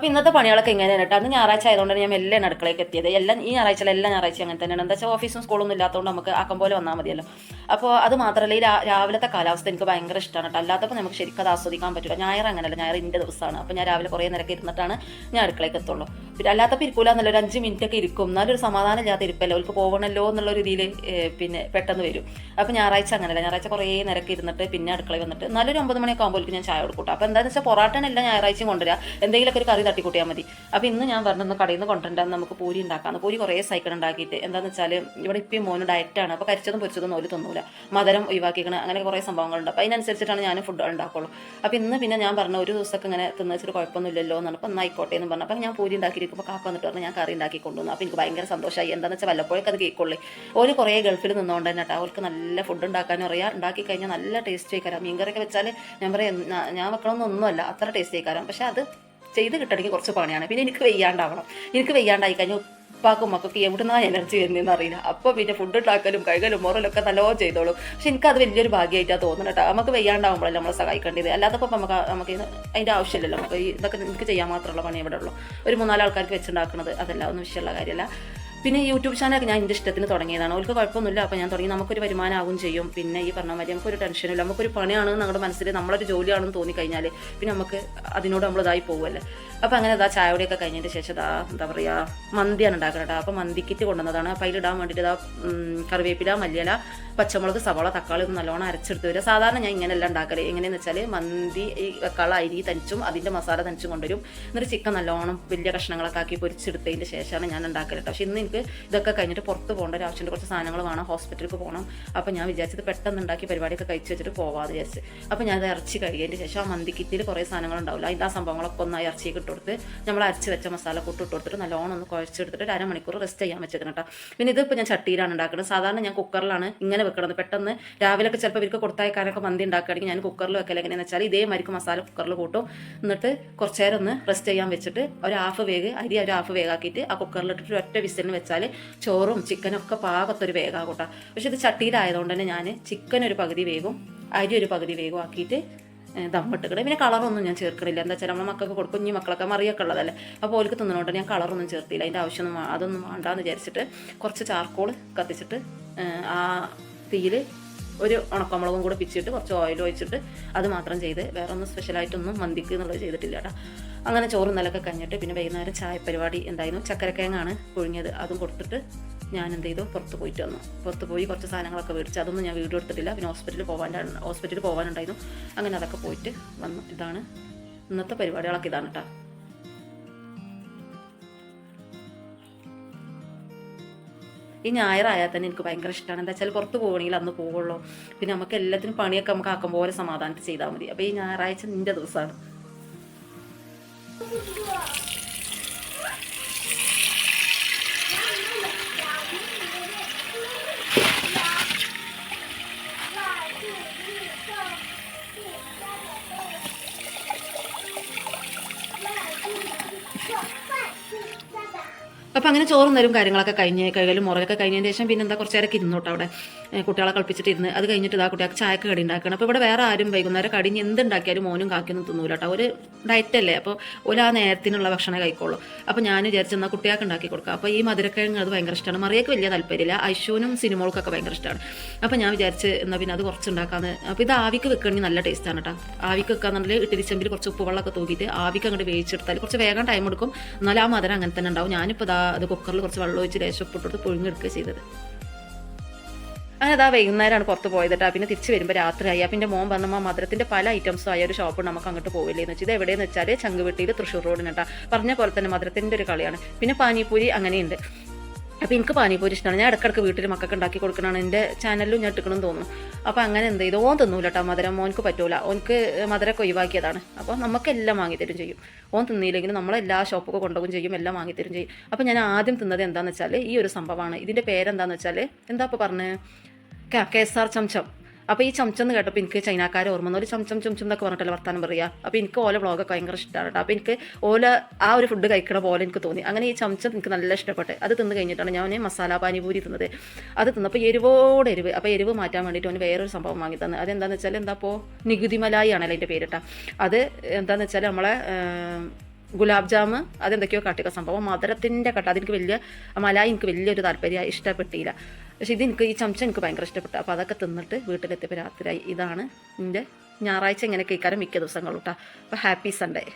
അപ്പോൾ ഇന്നത്തെ പണികളൊക്കെ ഇങ്ങനെയാണ് കേട്ടോ. അന്ന് ഞായറാഴ്ച ആയതുകൊണ്ടാണ് ഞാൻ എല്ലാം അടുക്കളയ്ക്ക് എത്തിയത്. എല്ലാം ഈ ഞായറാഴ്ച എല്ലാ ഞായറാഴ്ച അങ്ങനെ തന്നെയാണ്. എന്താ വെച്ചാൽ ഓഫീസും സ്കൂളൊന്നും ഇല്ലാത്തതുകൊണ്ട് നമുക്ക് ആക്കം പോലെ വന്നാൽ മതിയല്ലോ. അപ്പോൾ അത് മാത്രമല്ല ഈ രാവിലത്തെ കാലാവസ്ഥ എനിക്ക് ഭയങ്കര ഇഷ്ടമാണ് കേട്ടോ. അല്ലാത്തപ്പോൾ നമുക്ക് ശരിക്കും അത് ആസ്വദിക്കാൻ പറ്റില്ല ഞായർ അങ്ങനെയല്ല ഞായർ എന്റെ ദിവസമാണ്. അപ്പോൾ ഞാൻ രാവിലെ കുറേ നേരമൊക്കെ ഇരുന്നിട്ടാണ് ഞാൻ അടുക്കളയ്ക്ക് എത്തുള്ളൂ. പിന്നെ അല്ലാത്തപ്പോൾ ഇരിക്കൂല എന്നുള്ള ഒരു അഞ്ച് മിനിറ്റ് ഒക്കെ ഇരിക്കും. എന്നാലും ഒരു സമാധാനം ഇല്ലാത്ത ഇരിപ്പല്ലോ? അവർക്ക് പോകണമല്ലോ എന്നുള്ള രീതിയിൽ പിന്നെ പെട്ടെന്ന് വരും. അപ്പോൾ ഞായറാഴ്ച അങ്ങനെയല്ല. ഞായറാഴ്ച കുറേ നേരമൊക്കെ ഇരുന്നിട്ട് പിന്നെ അടുക്കളയിൽ വന്നിട്ട് നല്ലൊരു ഒമ്പത് മണിയൊക്കെ ആകുമ്പോഴേക്കും ഞാൻ ചായ കൊടുക്കൂട്ടോ അപ്പോൾ എന്താണെന്ന് വെച്ചാൽ പൊറാട്ടനെല്ലാം ഞായറാഴ്ചയും കൊണ്ടുവരിക എന്തെങ്കിലുമൊക്കെ ഒരു കറി തട്ടിക്കൂട്ടിയാൽ മതി. അപ്പോൾ ഇന്ന് ഞാൻ പറഞ്ഞൊന്ന് കടയിൽ നിന്ന് കൊണ്ടുവരാൻ നമുക്ക് പൂരി ഉണ്ടാക്കാം പൂരി കുറേ സൈക്കിൾ ഉണ്ടാക്കിയിട്ട് എന്താണെന്ന് വെച്ചാൽ ഇവിടെ ഇപ്പം മോന് ഡയറ്റാണ് അപ്പോൾ കരിച്ചതും പൊരിച്ചതും ഒരു തിന്നൂല. മധുരം ഒഴിവാക്കിക്കണ അങ്ങനെ കുറേ സംഭവങ്ങളുണ്ട്. അപ്പോൾ അതിനനുസരിച്ചിട്ടാണ് ഞാൻ ഫുഡ് ഉണ്ടാക്കുള്ളൂ അപ്പോൾ ഇന്ന് പിന്നെ ഞാൻ പറഞ്ഞ ഒരു ദിവസമൊക്കെ ഇങ്ങനെ തിന്നു വെച്ചിട്ട് കുഴപ്പമൊന്നുമില്ലല്ലോ എന്നാണ് അപ്പോൾ എന്നായിക്കോട്ടെ എന്ന് പറഞ്ഞു. അപ്പോൾ ഞാൻ പൂരി ഉണ്ടാക്കിയിരിക്കുമ്പോൾ കാക്ക വന്നിട്ട് പറഞ്ഞു ഞാൻ കറി ഉണ്ടാക്കി കൊണ്ടുവന്നു. അപ്പോൾ എനിക്ക് ഭയങ്കര സന്തോഷമായി. എന്താണെന്ന് വെച്ചാൽ വല്ലപ്പോഴൊക്കെ അത് കേൾക്കുള്ളൂ. ഓര് കുറേ ഗൾഫിൽ നിന്നുകൊണ്ട് തന്നെ കേട്ടോ അവർക്ക് നല്ല ഫുഡ് ഉണ്ടാക്കാനും അറിയാം. ഉണ്ടാക്കി കഴിഞ്ഞാൽ നല്ല ടേസ്റ്റ് ആയിക്കാരം. മീൻകറിയൊക്കെ വെച്ചാൽ ഞാൻ പറയാം "നാ- ഞാൻ വെക്കണമെന്നൊന്നുമല്ല അത്ര ടേസ്റ്റ് ആയിക്കാരം. പക്ഷേ അത് ചെയ്ത് കിട്ടണമെങ്കിൽ കുറച്ച് പണിയാണ്. പിന്നെ എനിക്ക് വെയ്യാണ്ടാവണം. എനിക്ക് വെയ്യാണ്ടായി കഴിഞ്ഞാൽ ഉപ്പാക്കും മക്കൾക്ക് എവിടുന്നാ എനർജി വരുന്നതെന്ന് അറിയില്ല. അപ്പോൾ പിന്നെ ഫുഡ് ഉണ്ടാക്കലും കൈകലും മുറലൊക്കെ നല്ലോണം ചെയ്തോളും. പക്ഷെ എനിക്കത് വലിയൊരു ഭാഗ്യമായിട്ടാണ് തോന്നുന്നത് കേട്ടോ നമുക്ക് വെയ്യാണ്ടാവുമ്പോഴല്ലോ നമ്മളെ സഹായിക്കേണ്ടത്. അല്ലാത്തപ്പോൾ നമുക്ക് നമുക്ക് ഇത് അതിന്റെ ആവശ്യമില്ലല്ലോ. നമുക്ക് ഇതൊക്കെ നിങ്ങൾക്ക് ചെയ്യാൻ മാത്രമുള്ള പണി ഇവിടെ ഉള്ളൂ. ഒരു മൂന്നാൽ ആൾക്കാർക്ക് വെച്ചുണ്ടാക്കുന്നത് അതല്ല ഒന്നും വിഷയമുള്ള കാര്യമല്ല. പിന്നെ യൂട്യൂബ് ചാനലൊക്കെ ഞാൻ എന്റെ ഇഷ്ടത്തിന് തുടങ്ങിയതാണ്. അവർക്ക് കുഴപ്പമൊന്നുമില്ല. അപ്പോൾ ഞാൻ തുടങ്ങി. നമുക്കൊരു വരുമാനമാകും ചെയ്യും. പിന്നെ ഈ പറഞ്ഞ മാതിരി നമുക്കൊരു ടെൻഷനില്ല നമുക്കൊരു പണിയാണ് നമ്മുടെ മനസ്സിൽ നമ്മളൊരു ജോലിയാണെന്ന് തോന്നിക്കഴിഞ്ഞാൽ പിന്നെ നമുക്ക് അതിനോട് നമ്മൾ ഇതായി പോകുമല്ലേ അപ്പോൾ അങ്ങനെ ഇതാ ചായയോടെയൊക്കെ കഴിഞ്ഞതിന് ശേഷം ഇതാ എന്താ പറയുക മന്തിയാണ് ഉണ്ടാക്കുന്നത് അപ്പോൾ മന്തി കിറ്റ് കൊണ്ടുവന്നതാണ്. അപ്പോൾ അതിലിടാൻ വേണ്ടിയിട്ട് ഇതാ കറിവേപ്പില മല്ലിയില പച്ചമുളക് സവാള തക്കാളി ഒന്ന് നല്ലോണം അരച്ചെടുത്ത് വരിക. സാധാരണ ഞാൻ ഇങ്ങനെയല്ല ഉണ്ടാക്കൽ. എങ്ങനെയെന്ന് വെച്ചാൽ മന്തി ഈ വെക്കാള അരി തനിച്ചും അതിന്റെ മസാല തനിച്ചും കൊണ്ടുവരും. എന്നിട്ട് ചിക്കൻ നല്ലോണം വലിയ കഷ്ണങ്ങളൊക്കെ ആക്കി പൊരിച്ചെടുത്തതിന്റെ ശേഷമാണ് ഞാൻ ഉണ്ടാക്കൽ പക്ഷേ ഇന്ന് എനിക്ക് ഇതൊക്കെ കഴിഞ്ഞിട്ട് പുറത്ത് പോകേണ്ട ഒരു ആവശ്യമുണ്ട്. കുറച്ച് സാധനങ്ങൾ വേണം ഹോസ്പിറ്റലിൽ പോകണം. അപ്പോൾ ഞാൻ വിചാരിച്ചത് പെട്ടെന്ന് ഉണ്ടാക്കി പരിപാടിയൊക്കെ കഴിച്ച് വെച്ചിട്ട് പോവാതെ വിചാരിച്ച്. അപ്പോൾ ഞാൻ അത് ഇറച്ചി കഴിയതിന്റെ ശേഷം ആ മന്തി കിറ്റിൽ കുറേ സാധനങ്ങൾ ഉണ്ടാവില്ല. അതിന്റെ ആ സംഭവങ്ങളൊക്കെ ഒന്ന് ആ ഇറച്ചിക്ക് ഇട്ട് കൊടുത്ത് നമ്മൾ അരച്ച് വെച്ച മസാല കൂട്ട് ഇട്ട് കൊടുത്തിട്ട് നല്ലോണം ഒന്ന് കുഴച്ചെടുത്തിട്ട് ഒരു അരമണിക്കൂർ റെസ്റ്റ് ചെയ്യാൻ വെച്ചേക്കണം കേട്ടോ പിന്നെ ഇതിപ്പോൾ ഞാൻ ചട്ടിയിലാണ് ഉണ്ടാക്കുന്നത്. സാധാരണ ഞാൻ കുക്കറിലാണ് ഇങ്ങനെ വെക്കണത്. പെട്ടെന്ന് രാവിലെയൊക്കെ ചിലപ്പോൾ ഇവർക്ക് കൊടുത്തയക്കാനൊക്കെ മന്തി ഉണ്ടാക്കുകയാണെങ്കിൽ ഞാൻ കുക്കറിൽ വെക്കല എങ്ങനെയാണെന്ന് വെച്ചാൽ മരിക്കും മസാല കുക്കറിൽ കൂട്ടും. എന്നിട്ട് കുറച്ച് നേരം ഒന്ന് റെസ്റ്റ് ചെയ്യാൻ വെച്ചിട്ട് ഒരു ഹാഫ് വേഗ് അരി ഒരു ഹാഫ് വേഗാക്കിയിട്ട് ആ കുക്കറിലിട്ടിട്ട് ഒറ്റ വിസിലിന് വെച്ചാൽ ചോറും ചിക്കനും ഒക്കെ പാകത്തൊരു വേഗം കൂട്ടാം പക്ഷെ ഇത് ചട്ടിയിലായതുകൊണ്ട് തന്നെ ഞാൻ ചിക്കൻ ഒരു പകുതി വേഗം അരി ഒരു പകുതി വേഗം ആക്കിയിട്ട് ദമ്മിട്ടുകിടെ പിന്നെ കളറൊന്നും ഞാൻ ചേർക്കണില്ല. എന്താ വെച്ചാൽ നമ്മളെ മക്കൾക്ക് കൊടുക്കും കുഞ്ഞു മക്കളൊക്കെ മറിയൊക്കെ ഉള്ളതല്ലേ. അപ്പോൾ ഓർക്ക് തിന്നണോണ്ട് ഞാൻ കളറൊന്നും ചേർത്തില്ല. അതിന്റെ ആവശ്യമൊന്നും അതൊന്നും വേണ്ടാന്ന് വിചാരിച്ചിട്ട് കുറച്ച് ചാർക്കോൾ കത്തിച്ചിട്ട് ആ തീയിൽ ഒരു ഉണക്കമുളകും കൂടെ പിച്ചിട്ട് കുറച്ച് ഓയിൽ ഒഴിച്ചിട്ട് അത് മാത്രം ചെയ്ത് വേറെ ഒന്നും സ്പെഷ്യലായിട്ടൊന്നും മന്തിക്ക് എന്നുള്ളത് ചെയ്തിട്ടില്ല കേട്ടോ. അങ്ങനെ ചോറും നിലക്കെ കഴിഞ്ഞിട്ട് പിന്നെ വൈകുന്നേരം ചായ പരിപാടി എന്തായിരുന്നു? ചക്കരക്കിഴങ്ങാണ് പുഴുങ്ങിയത്. അതും കൊടുത്തിട്ട് ഞാൻ എന്ത് ചെയ്തു? പുറത്ത് പോയിട്ട് വന്നു. പുറത്ത് പോയി കുറച്ച് സാധനങ്ങളൊക്കെ മേടിച്ച് അതൊന്നും ഞാൻ വീഡിയോ എടുത്തിട്ടില്ല. പിന്നെ ഹോസ്പിറ്റലിൽ പോകാൻ ഹോസ്പിറ്റലിൽ പോകാനുണ്ടായിരുന്നു അങ്ങനെ അതൊക്കെ പോയിട്ട് വന്നു. ഇതാണ് ഇന്നത്തെ പരിപാടികളൊക്കെ ഇതാണ് കേട്ടോ. ഈ ഞായറായാൽ തന്നെ എനിക്ക് ഭയങ്കര ഇഷ്ടമാണ് എന്താ വെച്ചാൽ പുറത്ത് പോകണമെങ്കിൽ അന്ന് പോവുള്ളൂ പിന്നെ നമുക്ക് എല്ലാത്തിനും പണിയൊക്കെ നമുക്ക് ആക്കും പോലെ സമാധാനത്തിൽ ചെയ്താൽ മതി. അപ്പോൾ ഈ ഞായറാഴ്ച നിന്റെ ദിവസമാണ് അപ്പം അങ്ങനെ ചോറും തരും കാര്യങ്ങളൊക്കെ കഴിഞ്ഞ് കഴിയലും മുറയൊക്കെ കഴിഞ്ഞതിന് ശേഷം പിന്നെ എന്താ കുറച്ച് നേരമൊക്കെ ഇരുന്നോട്ടോ അവിടെ. കുട്ടികളെ കളിപ്പിച്ചിട്ട് ഇരുന്ന്. അത് കഴിഞ്ഞിട്ട് ഇതാ കുട്ടികൾക്ക് ചായക്ക് കടി ഉണ്ടാക്കണം അപ്പോൾ ഇവിടെ വേറെ ആരും വൈകുന്നേരം കടിഞ്ഞ് എന്തുണ്ടാക്കിയാലും മോനും കാക്കിയൊന്നും തിന്നൂല കേട്ടോ. ഒരു ഡയറ്റ് അല്ലേ? അപ്പോൾ ഒരു ആ നേരത്തിനുള്ള ഭക്ഷണം കഴിക്കുള്ളൂ. അപ്പോൾ ഞാൻ വിചാരിച്ചു എന്നാൽ കുട്ടികൾക്ക് ഉണ്ടാക്കി കൊടുക്കാം. അപ്പോൾ ഈ മധുരക്കിഴങ്ങ് അത് ഭയങ്കര ഇഷ്ടമാണ്. മറിയക്ക് വലിയ താല്പര്യമില്ല. ഐശുവിനും സിനിമകൾക്കൊക്കെ ഭയങ്കര ഇഷ്ടമാണ്. അപ്പോൾ ഞാൻ വിചാരിച്ച് എന്നാൽ പിന്നെ അത് കുറച്ച് ഉണ്ടാക്കാന്ന്. അപ്പോൾ ഇത് ആവിക്ക് വെക്കണമെങ്കിൽ നല്ല ടേസ്റ്റാണ് കേട്ടോ. ആവിക്ക് വെക്കാന്നുണ്ടെങ്കിൽ ഇട്ടിരി ചെമ്പിൽ കുറച്ച് ഉപ്പ് വെള്ളമൊക്കെ തൂക്കിയിട്ട് ആവിക്ക് അങ്ങോട്ട് വേവിച്ചെടുത്താൽ കുറച്ച് വേഗം ടൈം എടുക്കും. എന്നാലും ആ മധുരം അങ്ങനെ തന്നെ ഉണ്ടാവും. ഞാനിപ്പോൾ ഇതാ അത് കുക്കറിൽ കുറച്ച് വെള്ളം ഒഴിച്ച് ലേശം ഉപ്പിട്ടിട്ട് പുഴുങ്ങെടുക്കുക ചെയ്തത്. അങ്ങനെ അതാ വൈകുന്നേരമാണ് പുറത്ത് പോയത് കേട്ടോ പിന്നെ തിരിച്ച് വരുമ്പോൾ രാത്രിയായി. അപ്പം എന്റെ മോൻ പറഞ്ഞപ്പോൾ മധുരത്തിന്റെ പല ഐറ്റംസും ആയ ഒരു ഷോപ്പ് നമുക്ക് അങ്ങോട്ട് പോവില്ലേ? എന്ന് വെച്ചാൽ ഇത് എവിടെയെന്ന് വെച്ചാൽ ചങ്കുവെട്ടിയിൽ തൃശ്ശൂർ റോഡിന് കേട്ടോ പറഞ്ഞ പോലെ തന്നെ മധുരത്തിന്റെ ഒരു കളിയാണ്. പിന്നെ പാനിപ്പൂരി അങ്ങനെയുണ്ട്. അപ്പോൾ എനിക്ക് പാനിപ്പൂരി ഇഷ്ടമാണ് ഞാൻ ഇടയ്ക്കിടയ്ക്ക് വീട്ടിൽ മക്കൾക്ക് ഉണ്ടാക്കി കൊടുക്കണമെന്ന് എന്റെ ചാനലിലും ഞാൻ ഇട്ടിക്കണം തോന്നുന്നു. അപ്പോൾ അങ്ങനെ എന്ത് ചെയ്തു? ഓൻ തിന്നൂല കേട്ടോ മധുരം. മോൻക്ക് പറ്റൂല. ഓൻക്ക് മധുരമൊക്കെ ഒഴിവാക്കിയതാണ്. അപ്പോൾ നമുക്കെല്ലാം വാങ്ങിത്തരും ചെയ്യും. ഓൻ തിന്നിയില്ലെങ്കിലും നമ്മളെല്ലാ ഷോപ്പൊക്കെ കൊണ്ടുപോകും ചെയ്യും. എല്ലാം വാങ്ങിത്തരും ചെയ്യും. അപ്പോൾ ഞാൻ ആദ്യം തിന്നത് എന്താണെന്ന് വെച്ചാൽ ഈ ഒരു സംഭവമാണ്. ഇതിന്റെ പേരെന്താണെന്ന് വെച്ചാൽ എന്താ ഇപ്പോൾ പറഞ്ഞത് കെ എസ് ആർ ചംചം അപ്പോൾ ഈ ചംച്ചം എന്ന് കേട്ടപ്പോൾ എനിക്ക് ചൈനക്കാരെ ഓർമ്മ ഒരു ചംച്ചം ചുംച്ചം എന്നൊക്കെ പറഞ്ഞിട്ടല്ലേ വർത്താനം പറയുക അപ്പോൾ എനിക്ക് ഓല വ്ളോഗൊക്കെ ഭയങ്കര ഇഷ്ടമാണ് കേട്ടോ. അപ്പോൾ എനിക്ക് ഓല ആ ഒരു ഫുഡ് കഴിക്കണ പോലെ എനിക്ക് തോന്നി. അങ്ങനെ ഈ ചംച്ചം എനിക്ക് നല്ല ഇഷ്ടപ്പെട്ട്. അത് തിന്ന് കഴിഞ്ഞിട്ടാണ് ഞാൻ മസാല പാനിപൂരി തിന്നത്. അത് തിന്നപ്പോൾ എരിവോട് എരിവ് അപ്പോൾ എരിവ് മാറ്റാൻ വേണ്ടിയിട്ട് അവന് വേറൊരു സംഭവം വാങ്ങി തന്നെ. അതെന്താണെന്ന് വെച്ചാൽ എന്താ ഇപ്പോൾ നികുതി മലായി ആണല്ലോ അതിന്റെ പേരിട്ട. അത് എന്താണെന്ന് വെച്ചാൽ നമ്മളെ ഗുലാബ് ജാമ് അതെന്തൊക്കെയോ കാട്ടിയ സംഭവം മധുരത്തിന്റെ കട്ട. അതെനിക്ക് വലിയ മലായി എനിക്ക് വലിയൊരു താല്പര്യം ഇഷ്ടപ്പെട്ടില്ല. പക്ഷേ ഇത് എനിക്ക് ഈ ചമച്ച എനിക്ക് ഭയങ്കര ഇഷ്ടപ്പെട്ടു. അപ്പോൾ അതൊക്കെ തിന്നിട്ട് വീട്ടിലെത്തിയപ്പോൾ രാത്രിയായി. ഇതാണ് എന്റെ ഞായറാഴ്ച ഇങ്ങനെ കേൾക്കാനും മിക്ക ദിവസങ്ങളും കേട്ടോ അപ്പോൾ ഹാപ്പി സൺഡേ.